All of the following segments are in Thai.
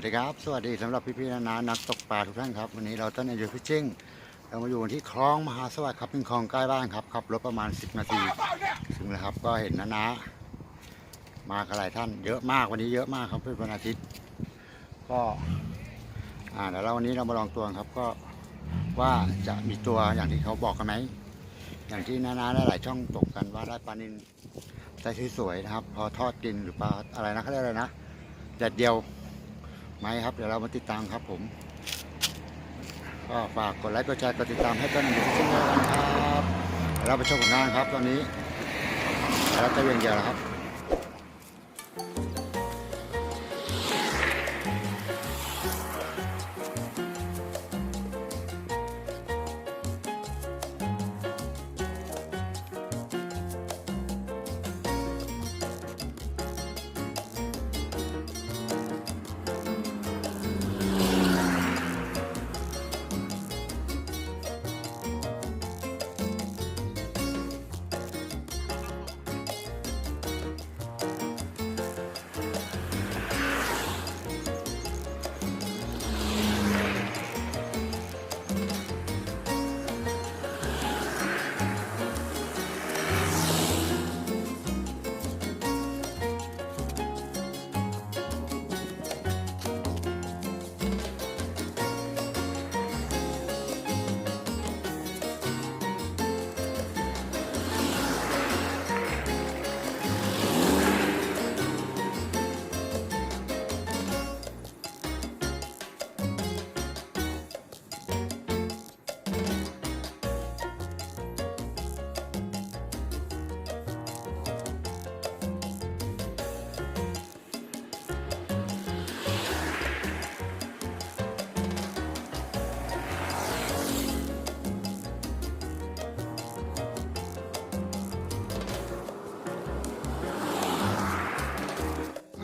วัสดีครับ สวัสดีสำหรับพี่ๆนานานักตกปลาทุกท่านครับ วันนี้เราต้นอายุฟิชิ่งเรามาอยู่ที่คลองมหาสวัสดิ์ครับเป็นคลองใกล้บ้านครับขับรถประมาณ 10 นาทีถึงแล้วครับก็เห็นนานามากันหลายท่านเยอะมากวันนี้เยอะมากครับเป็นวันอาทิตย์ ก็อ่าเดี๋ยวเราวันนี้เรามาลองตัวครับก็ว่าจะมีตัวอย่างที่เขาบอกกันไหมอย่างที่นานาหลายช่องตกกันว่าได้ปลานินไซส์สวยๆนะครับ พอทอดกินหรือปลาอะไรนะเขาเรียกอะไรนะแดดเดียว ไหมครับ เดี๋ยวเรามาติดตามครับผมก็ฝากกดไลค์กดแชร์กดติดตามให้ต้นหนึ่งทุกท่านด้วยนะครับเราไปชมผลงานครับตอนนี้เราจะเวียงเดียวแล้วครับ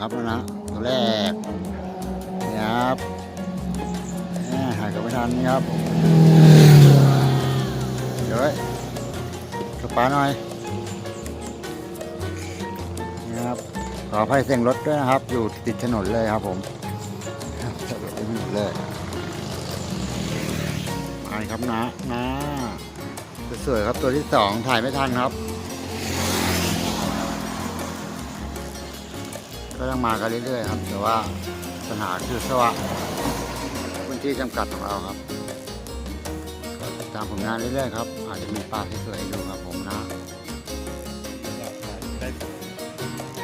ครับนะตัวแรกนี่ครับหายกับไม่ทันนี่ครับเดี๋ยวกระป๋าหน่อยนี่ครับขออภัยเสียงรถด้วยนะครับ อยู่ติดถนนเลยครับผมถนนเลยมาครับนะนะสวยครับตัวที่สองถ่ายไม่ทันครับ ก็ต้องมากันเรื่อยๆครับ แต่ว่าปัญหาคือสว่าพื้นที่จำกัดของเราครับติดตามผลงานเรื่อยๆครับ อาจจะมีปลาที่สวยดูครับผมนะ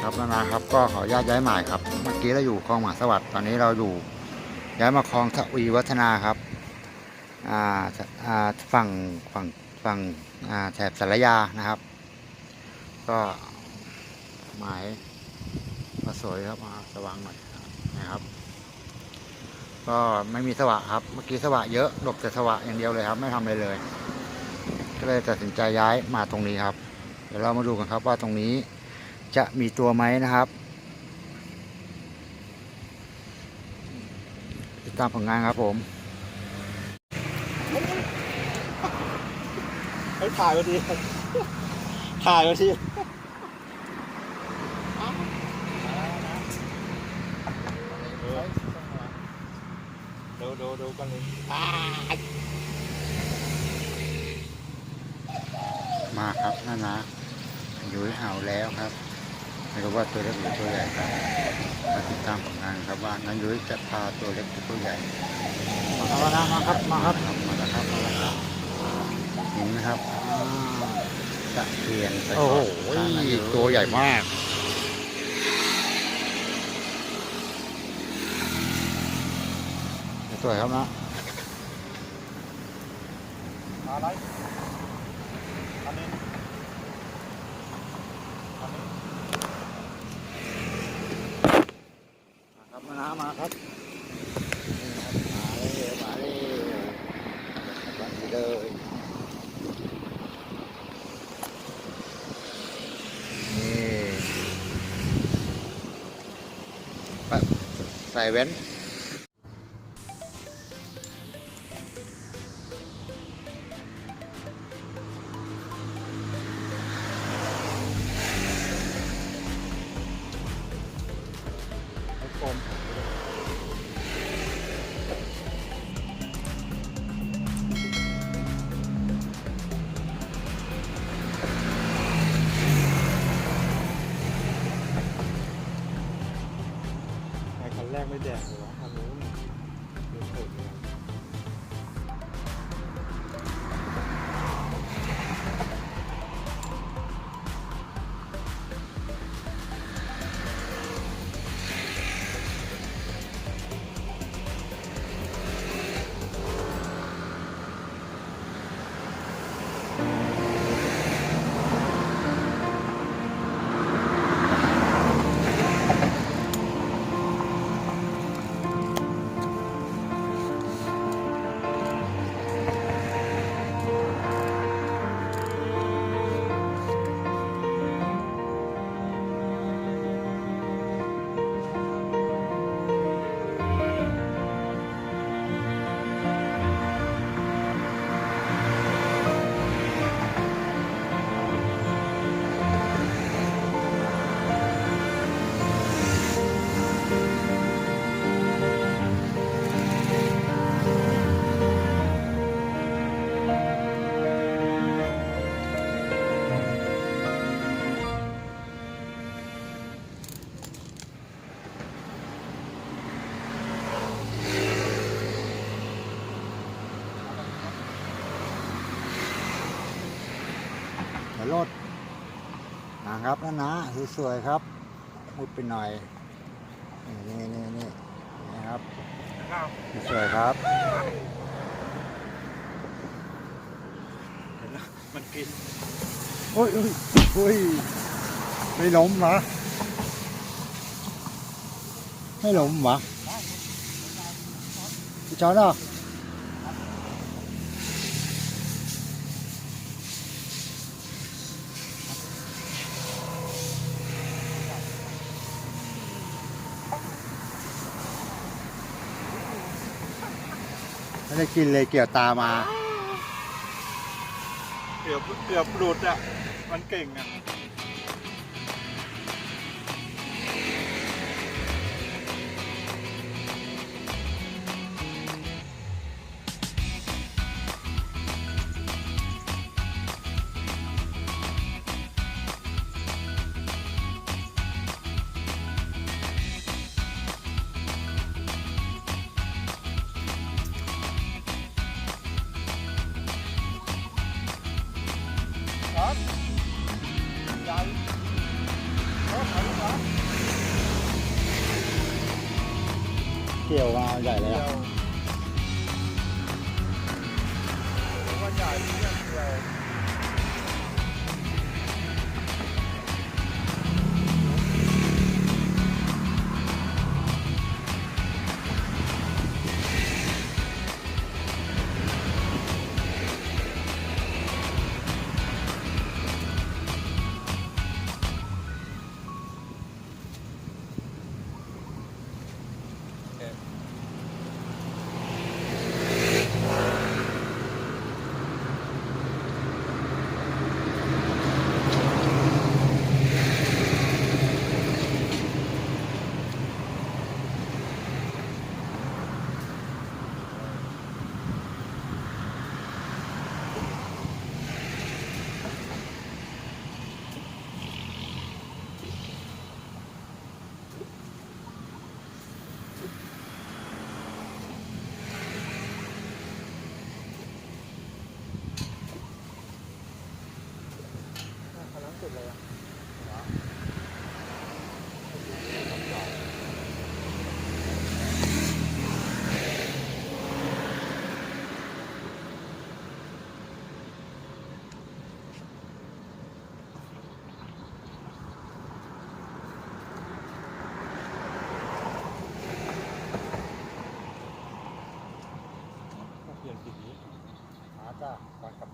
ครับนานาครับก็ขออนุญาตย้ายหมายครับ เมื่อกี้เราอยู่คลองหมาสวัสดิ์ตอนนี้เราอยู่ย้ายมาคลองทวีวัฒนาครับอ่าอ่าฝั่งฝั่งฝั่งอ่าแถบสารยานะครับ ก็หมาย มาสวยครับมาสว่างหน่อยนะครับ ก็ไม่มีสวะครับ เมื่อกี้สวะเยอะหลบแต่สวะอย่างเดียวเลยครับ ไม่ทำอะไรเลย ก็เลยตัดสินใจย้ายมาตรงนี้ครับ เดี๋ยวเรามาดูกันครับว่าตรงนี้จะมีตัวไหมนะครับติดตามผลงานครับผมให้ถ่ายมาดีถ่ายมาทีดู ดูดูกันเลยมาครับนั่นนะอยู่ที่เห่าแล้วครับไม่รู้ว่าตัวเล็กหรือตัวใหญ่ครับมาติดตามผลงานครับว่านันยุ้ยจะพาตัวเล็กหรือตัวใหญ่มาครับมาครับมาครับมาแล้วครับมาแล้วครับเห็นไหมครับอ่าตะเพียนไปก่นโอ้โหตัวใหญ่มาก สวยครับนะอะไรอันนี้อันนี้ครับมาน้ำมาครับนี่ครับมาเลยมาเลยมาเลยนี่ปะใส่แว่น ก รถนะครับนะนะสวยๆครับมุดไปหน่อย นี่นี่นี่นี่นี่ครับข้าวสวยๆครับเห็นแล้วมันกินโอ้ยโอ้ยโอ้ยไม่ล้มเหรอไม่ล้มเหรอพี่จอนอะ ได้กินเลยเกี่ยวตามา เกือบเกือบหลุดอะ มันเก่งอะ เกี่ยวมาใหญ่เลยเดียอะ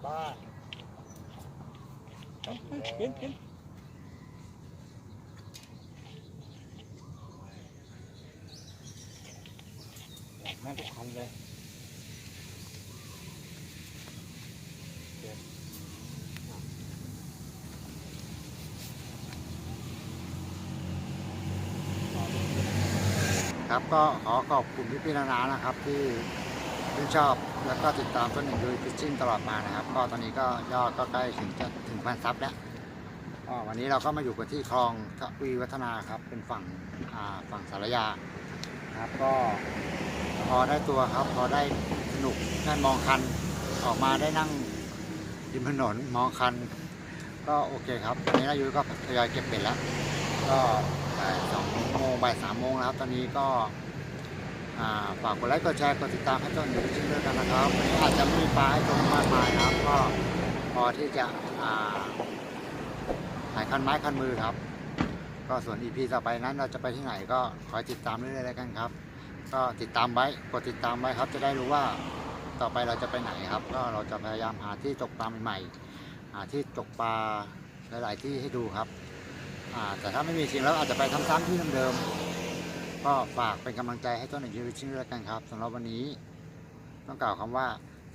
บบ้านกินกินแม่ทุกคันเลยครับก็ขอขอบคุณพี่พี่นานานะครับ ที่ชื่นชอบ แล้วก็ติดตามต้นหนึ่งดูฟิชชิ่งตลอดมานะครับ ก็ตอนนี้ก็ยอดก็ใกล้ถึงจะถึงพันซับแล้ววันนี้เราก็มาอยู่กันที่คลองทวีวัฒนาครับ เป็นฝั่งฝั่งสารยาครับก็พอได้ตัวครับ พอได้สนุกได้มองคันออกมาได้นั่งริมถนนมองคัน ก็โอเคครับตอนนี้นายุก็ทยอยเก็บเป็ดแล้ว ก็สองโมงบ่ายสามโมงแล้วครับ ตอนนี้ก็ ฝากกดไลค์กดแชร์กดติดตามให้ต้นอยู่ชิ้นด้วยกันนะครับอาจจะไม่มีปลาให้ชมมากมายนะครับก็พอที่จะหายคันไม้คันมือครับ ก็ส่วน EP ต่อไปนั้นเราจะไปที่ไหนก็คอยติดตามเรื่อยๆแล้วกันครับ ก็ติดตามไว้กดติดตามไว้ครับ จะได้รู้ว่าต่อไปเราจะไปไหนครับ ก็เราจะพยายามหาที่ตกปลาใหม่ๆหาที่ตกปลาหลาย ๆ ที่ให้ดูครับแต่ถ้าไม่มีจริงแล้วอาจจะไปซ้ำๆที่เดิมๆ ก็ฝากเป็นกำลังใจให้ต้นหนึ่งชีวิตชิ้นด้วยกันครับสำหรับวันนี้ ต้องกล่าวคำว่า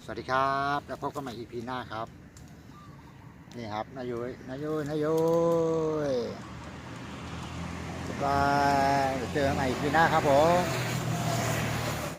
สวัสดีครับ แล้วพบกันใหม่ EP หน้าครับ นี่ครับนายุยนายุยนายุยบายเจอกันใหม่ EP หน้าครับผม